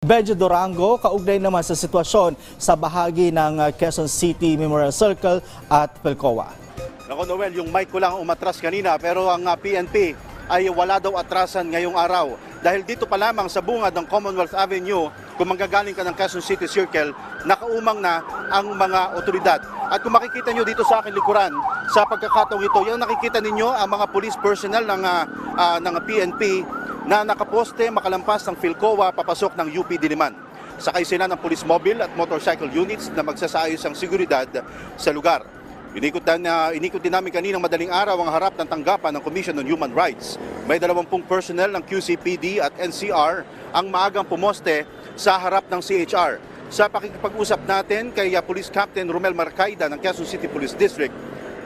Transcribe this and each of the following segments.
Benjo Durango, kaugnay naman sa sitwasyon sa bahagi ng uh, Quezon City Memorial Circle at Pelcoa. Nako Noel, yung mic ko lang umatras kanina pero ang PNP ay wala daw atrasan ngayong araw. Dahil dito pa lamang sa bungad ng Commonwealth Avenue, kung manggagaling ka ng Quezon City Circle, nakaumang na ang mga otoridad. At kung makikita nyo dito sa aking likuran, sa pagkakataong ito, yung nakikita ninyo ang mga police personnel ng, ah, ah, ng PNP na nakaposte makalampas ng Philcoa papasok ng UP Diliman. Sakay sila ng police mobile at motorcycle units na magsasayos ang seguridad sa lugar. Inikot, na, inikot din namin kaninang madaling araw ang harap ng tanggapan ng Commission on Human Rights. May 20 personnel ng QCPD at NCR ang maagang pumoste sa harap ng CHR. Sa pakikipag-usap natin kay uh, Police Captain Romel Marcaida ng Quezon City Police District,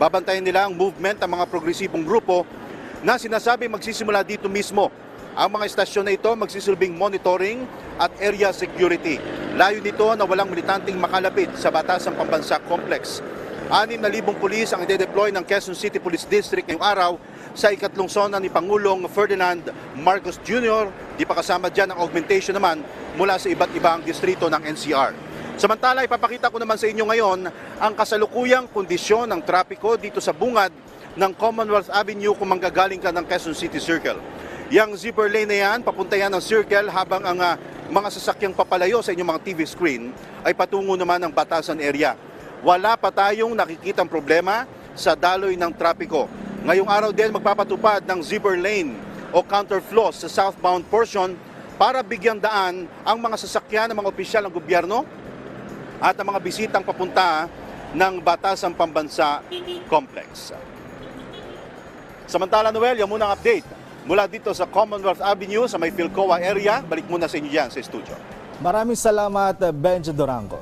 babantayan nila ang movement ng mga progresibong grupo na sinasabi magsisimula dito mismo. Ang mga estasyon na ito magsisilbing monitoring at area security. Layo nito na walang militanteng makalapit sa Batasang Pambansa Complex. 6,000 pulis ang ide-deploy ng Quezon City Police District ngayong araw sa ikatlong zona ni Pangulong Ferdinand Marcos Jr. Di pa kasama dyan ang augmentation naman mula sa iba't ibang distrito ng NCR. Samantala, ipapakita ko naman sa inyo ngayon ang kasalukuyang kondisyon ng trapiko dito sa bungad ng Commonwealth Avenue kung manggagaling ka ng Quezon City Circle. Yang zipper lane na yan, papunta yan ng circle habang ang ah, mga sasakyang papalayo sa inyong mga TV screen ay patungo naman ng batasan area. Wala pa tayong nakikitang problema sa daloy ng trapiko. Ngayong araw din magpapatupad ng zipper lane o counterflow sa southbound portion para bigyang daan ang mga sasakyan ng mga opisyal ng gobyerno at ang mga bisitang papunta ng Batasang Pambansa Complex. Samantala Noel, yan muna ang update. Mula dito sa Commonwealth Avenue sa may Philcoa area, balik muna sa inyo yan sa studio. Maraming salamat, Benjo Durango.